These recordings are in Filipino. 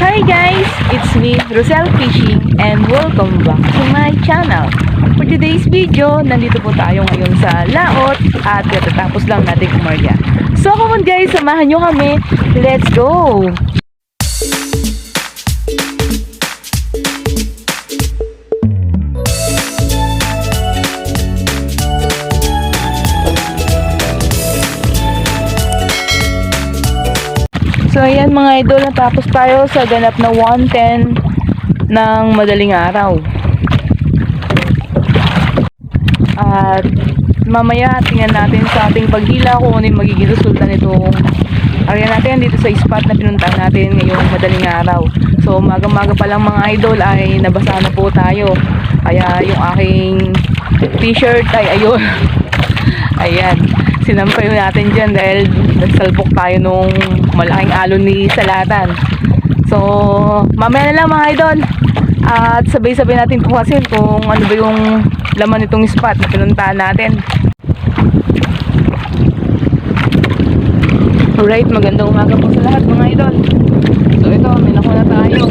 Hi guys! It's me, Rosel Fishing and welcome back to my channel. For today's video, nandito po tayo ngayon sa Laot at katatapos lang natin umarya. So come on guys, samahan nyo kami. Let's go! So ayan mga idol, natapos tayo sa ganap na 110 ng madaling araw. At mamaya tingnan natin sa ating paghila kung ano yung magiging resulta nitong area natin dito sa spot na pinuntahan natin ngayong madaling araw. So maga-maga pa lang mga idol ay nabasa na po tayo. Kaya yung aking t-shirt ay ayun. Ayan. Sinampay natin dyan dahil nagsalpok tayo nung malaking alon ni Salatan. So, mamaya na lang mga idol. At sabay-sabay natin tuhasin kung ano ba yung laman nitong spot na pinuntahan natin. Alright, magandang umaga po sa lahat mga idol. So ito, may nakuna tayo.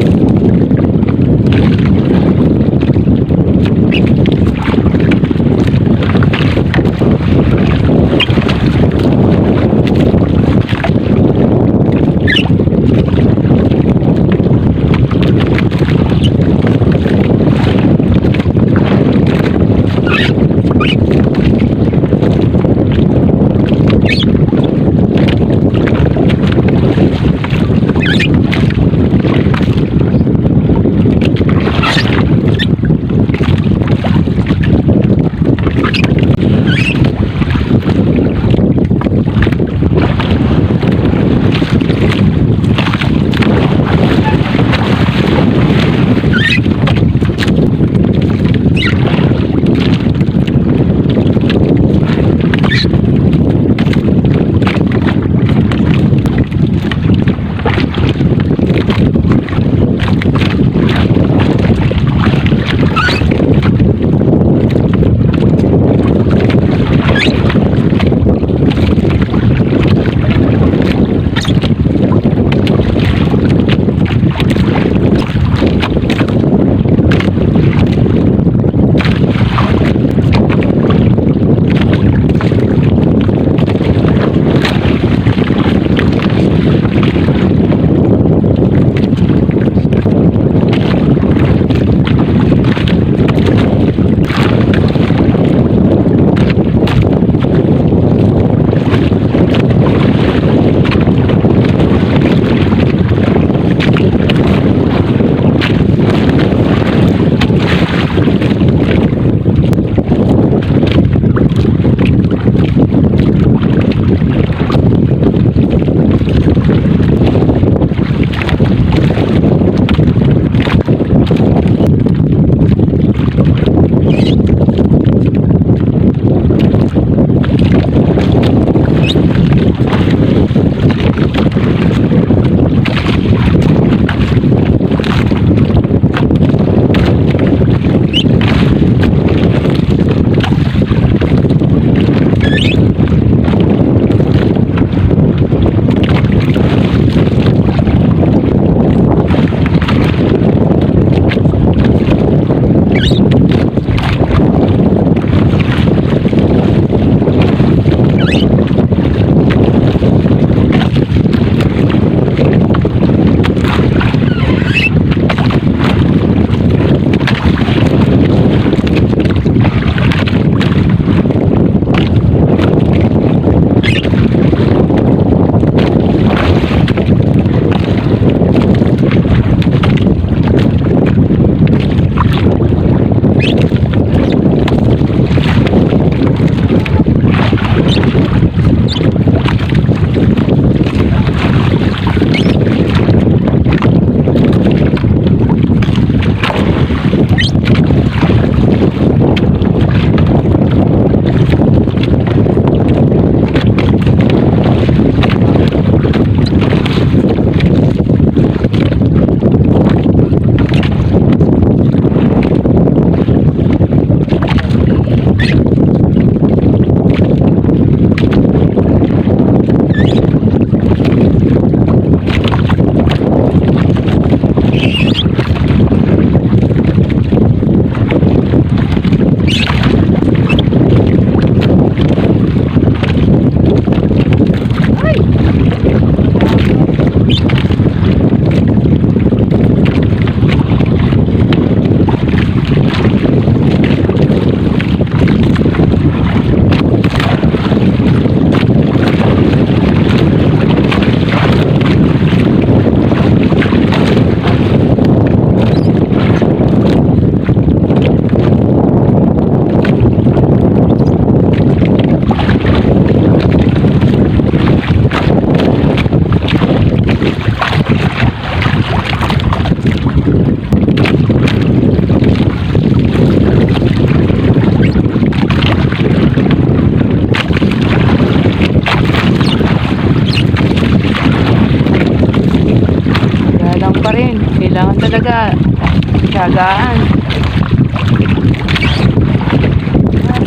Tiyagaan.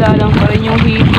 Dalang pa rin yung hipon.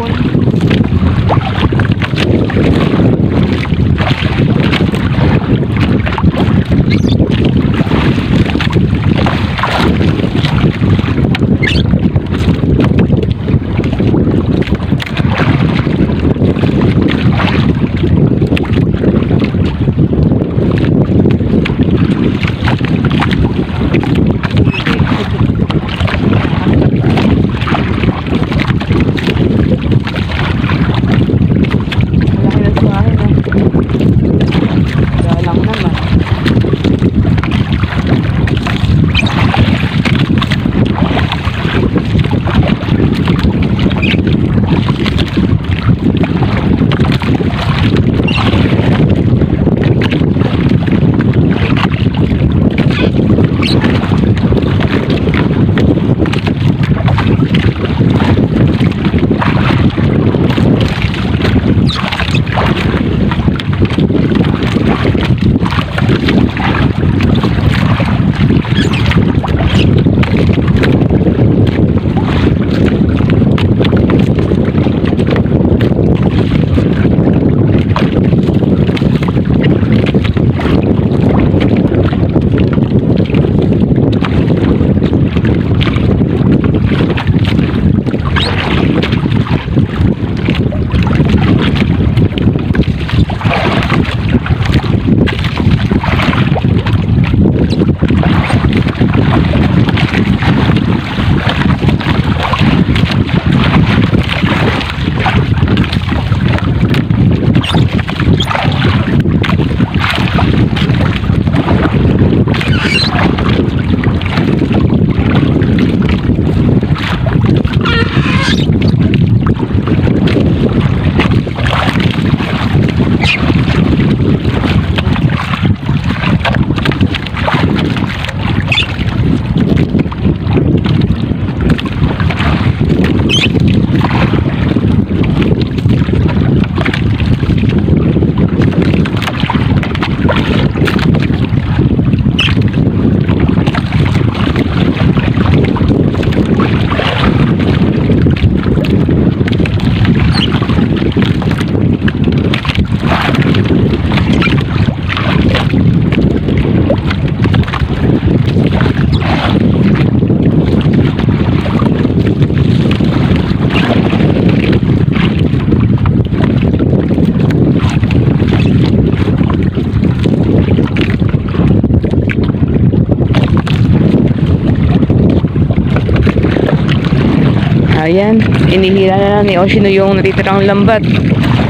Inihila na lang ni Oshino yung natitirang lambat.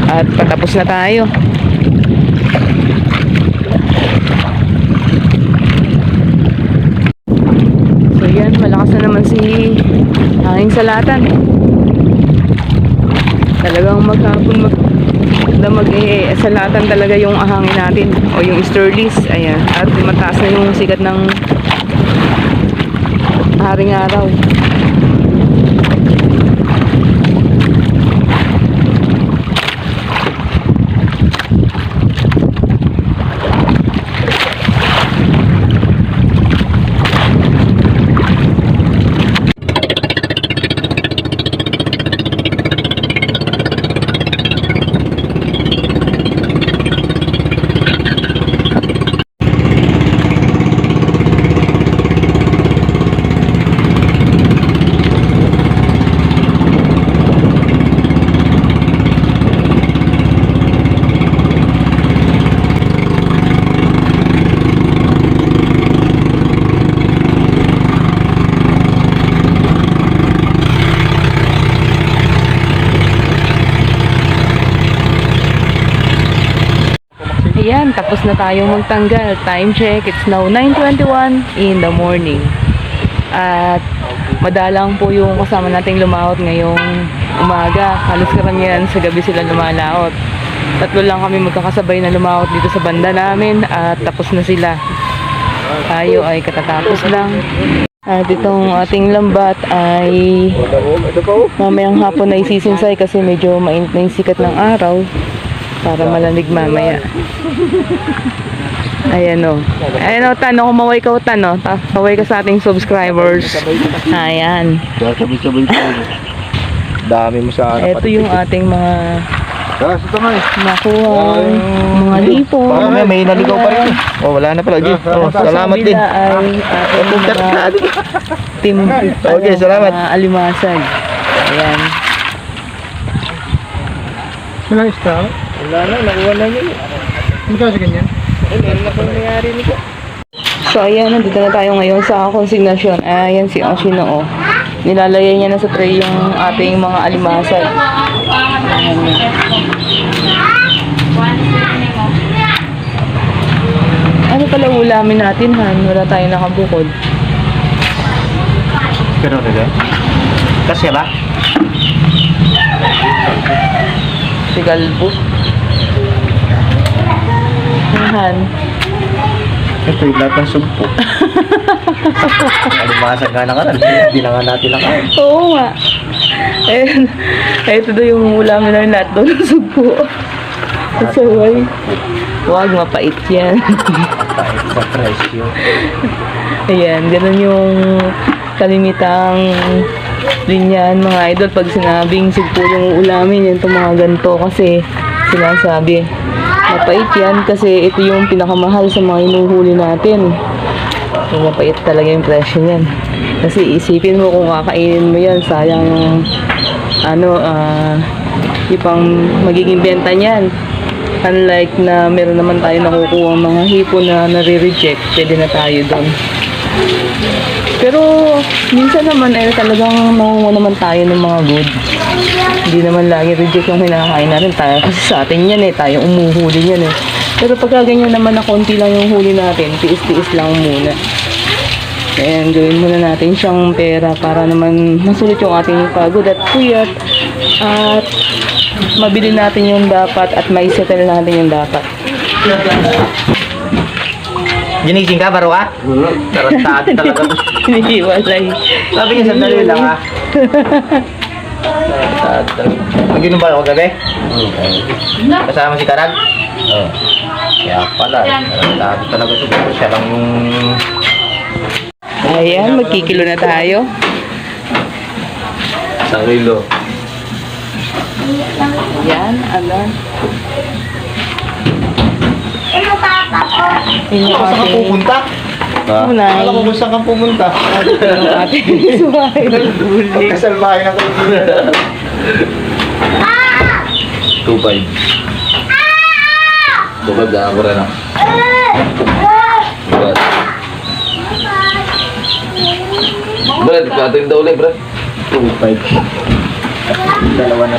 At patapos na tayo. So yan, malakas na naman si hanging salatan. Talagang maghapon mag damag eh, salatan talaga yung ahangin natin o yung easterlies. Ayan, at mataas na yung sikat ng haring araw. Tapos na tayong magtanggal. Time check, it's now 9.21 in the morning. At madalang po yung kasama nating lumahot ngayong umaga. Halos karamihan sa gabi sila lumalaot. Tatlo lang kami magkakasabay na lumahot dito sa banda namin at tapos na sila. Tayo ay katatapos lang. At itong ating lambat ay mamayang hapon ay sisinsay kasi medyo mainit na yung sikat ng araw para malamig mamaya. Ayan o. Ayan o, Tan. Kung maway ka o, Tan, o. Maway ka sa ating subscribers. Ayan. Sabay-sabay. Dami mo sa Ito yung ating mga Tara, sa tama eh. nakuha. Mga hipon. Parang may, may naligaw pa rin. Oh, wala na pala. Oh, salamat din. Ay ating mga team. Okay, salamat. Mga alimasag. Ayan. Wala isda? Wala na, nakuha na yun. Magkano sa ganyan? Ano na pang nangyari nito? So ayan, nandito na tayo ngayon sa consignation. Ayan si Oshino oh. Nilalagay niya na sa tray yung ating mga alimasag. Ayan na. Ano pala ulamin natin, Han? Wala tayong nakabukod. Pero nila? Kasi ba? Si Galbo. Ano, Han? Ito yung lahat ng sumpo. Alimasag nga na ka Hindi na nga natin nakain. Oo nga. Ayun. Ito daw yung ulamin na lahat doon ng sugpo. Kasaway. Huwag, mapait yan. Kahit sa presyo. Ayan, ganun yung kalimitang linyan mga idol. Pag sinabing sugpo yung ulamin, yan itong mga ganito kasi sinasabi. Mapait yan kasi ito yung pinakamahal sa mga inuhuli natin. So, mapait talaga yung presyo niyan. Kasi isipin mo kung kakainin mo yan, sayang ano, ah, ipang magiging benta niyan. Unlike na meron naman tayo nakukuha mga hipon na nare-reject, pwede na tayo doon. Pero minsan naman eh talagang nangungo naman tayo ng mga good. Hindi naman lagi reject yung hinakain natin tayo. Kasi sa atin yan eh, tayo umuhuli yan eh. Pero pagka ganyan naman na konti lang yung huli natin, tiis-tiis lang muna. And gawin muna natin siyang pera para naman masulit yung ating pagod at puyat. At mabili natin yung dapat at may settle natin yung dapat. Ginising ka, baro ka? Tarantado talaga. Hinihiwalay. Sabi niya, sandali lang ha. Talaga. Mag-inom ba ako gabi? Kasama si Karag? Oo. Kaya pala, tarantado talaga to. Siya lang yung... Ayan, magkikilo na tayo. Isang kilo. Ayan, alam. Yun yung Saan ka pupunta? Ha? Unay. Alam mo kung saan ka pumunta? ng huli. Pagkasalbahay ng kaibigan. Two five. Two five lang ako rin ah. Brad. Brad, katin daw ulit, Brad. Two five. Dalawa na.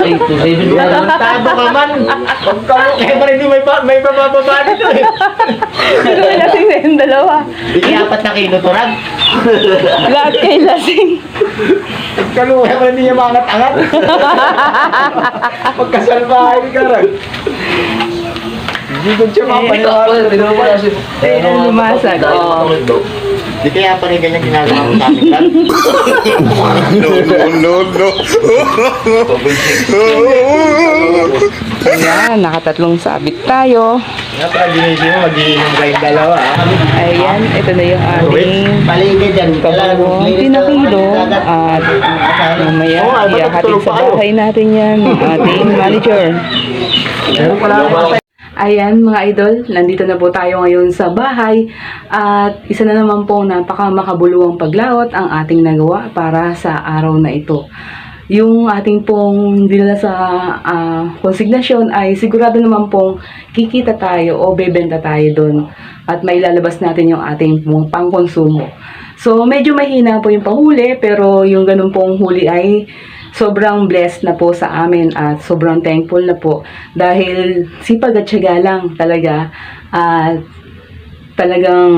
Ay, two seven. Tado ka man. Huwag ka mo. Kaya pa rin may, may bababa dito eh. Pero may lasing na yung dalawa. Iyapat na kilo to, Rag. Lahat kay lasing. Kaluha pa rin di niya mangat-angat. Pagkasalbahay ni Karag. Hindi ko siya mapaniwala. Eh, lumasag. Oo. Di kaya pa rin ganyan ginagawa mo sa amin, Rag? Ayan, nakatatlong sabit tayo. Nga pala ginising mo, mag-iinom kayong dalawa. ah. Ayan, ito na yung ating Paligid yan. pinakilo at mamaya iyahatid sa bahay natin yan ng ating manager. Meron pala. Ayan mga idol, nandito na po tayo ngayon sa bahay at isa na naman po napaka makabuluhang paglaot ang ating nagawa para sa araw na ito. Yung ating pong dinala sa ah, konsignasyon ay sigurado naman pong kikita tayo o bebenta tayo doon at may lalabas natin yung ating pangkonsumo. So medyo mahina po yung panghuli pero yung ganun pong huli ay sobrang blessed na po sa amin at sobrang thankful na po dahil sipag at tiyaga lang talaga at talagang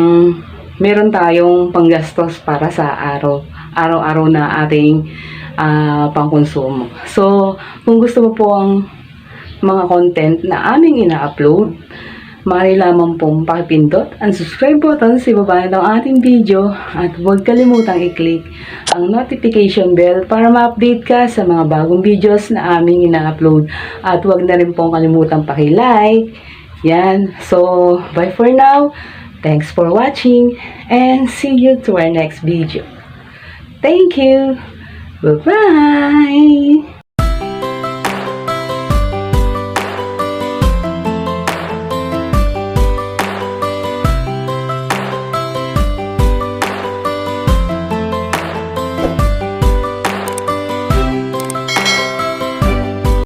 meron tayong panggastos para sa araw araw-araw na ating ah, pangkonsumo. So, kung gusto mo po ang mga content na aming ina-upload, maaari lamang pong pakipindot ang subscribe button sa ibaba ng ating video at huwag kalimutang i-click ang notification bell para ma-update ka sa mga bagong videos na aming ina-upload at huwag na rin pong kalimutang paki-like, Yan. So, bye for now. Thanks for watching and see you to our next video. Thank you. Bye-bye.